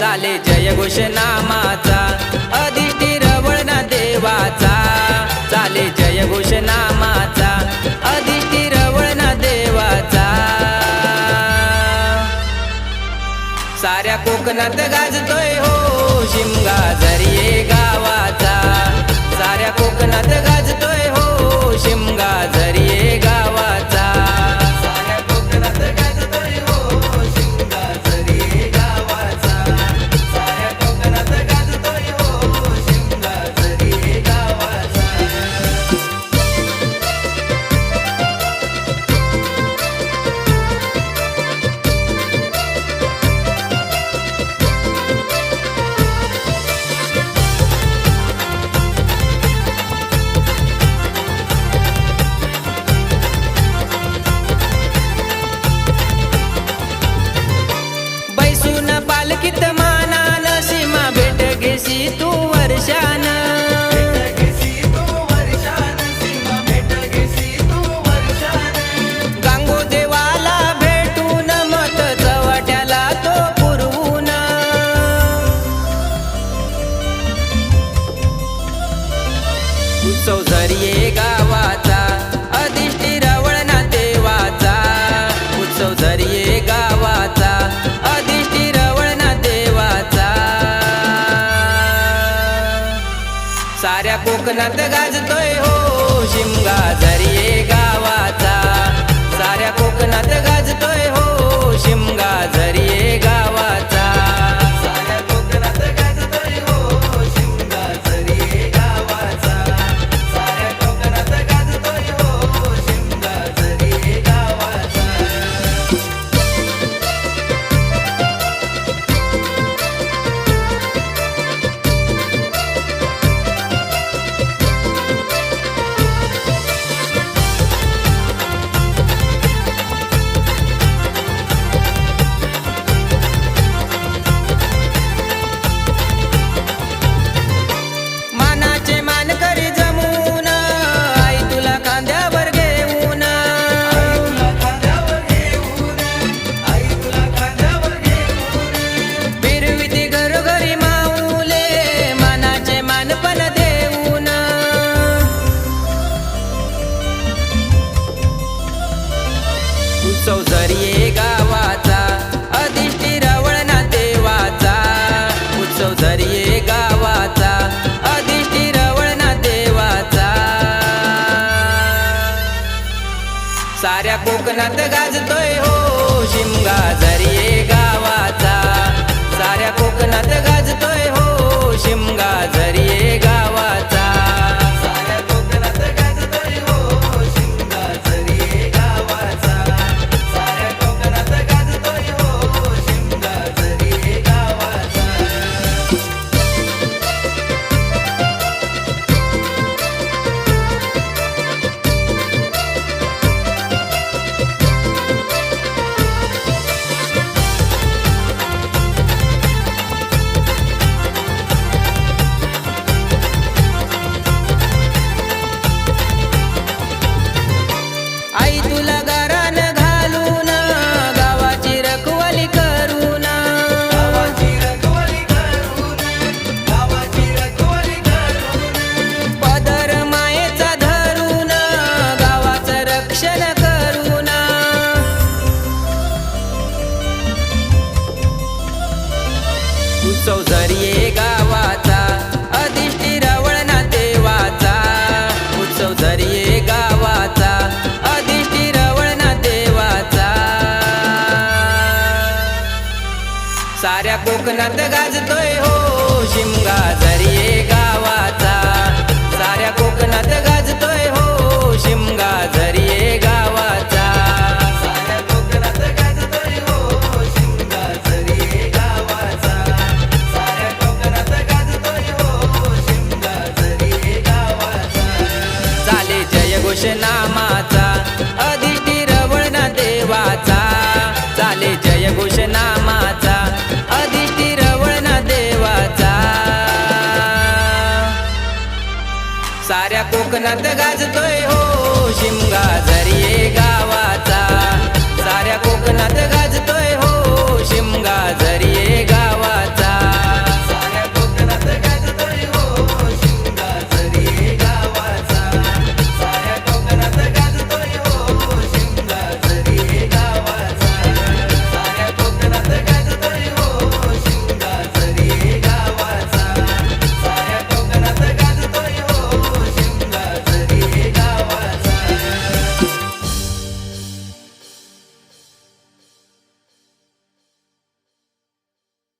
चाले जय घोष नामाचा अधिष्ठिर ना देवाचा. चाले जय घोष नामाचा अधिष्ठिर देवाचा. साऱ्या कोकणात गाजतोय हो शिमगा जरी गावाचा. साऱ्या कोकणात गाजतो सौजरिये गावाचा अधिष्ठी रवळना देवाचा उत्सव झरिये गावाचा अधिष्ठी रवळना देवाचा साऱ्या कोकणात गाजतोय हो, जगात गाजतोय साऱ्या कोकणात गाजतोय हो शिमगा झरिये गावाचा. साऱ्या कोकणात गाजतोय हो शिमगा जरी गावाचा. साऱ्या कोकणात गाजतोय हो शिमगा झरिये गावाचा. साऱ्या कोकणात गाजतोय हो शिमगा गावाचा. चाले जय घोषणा. गाजतोय.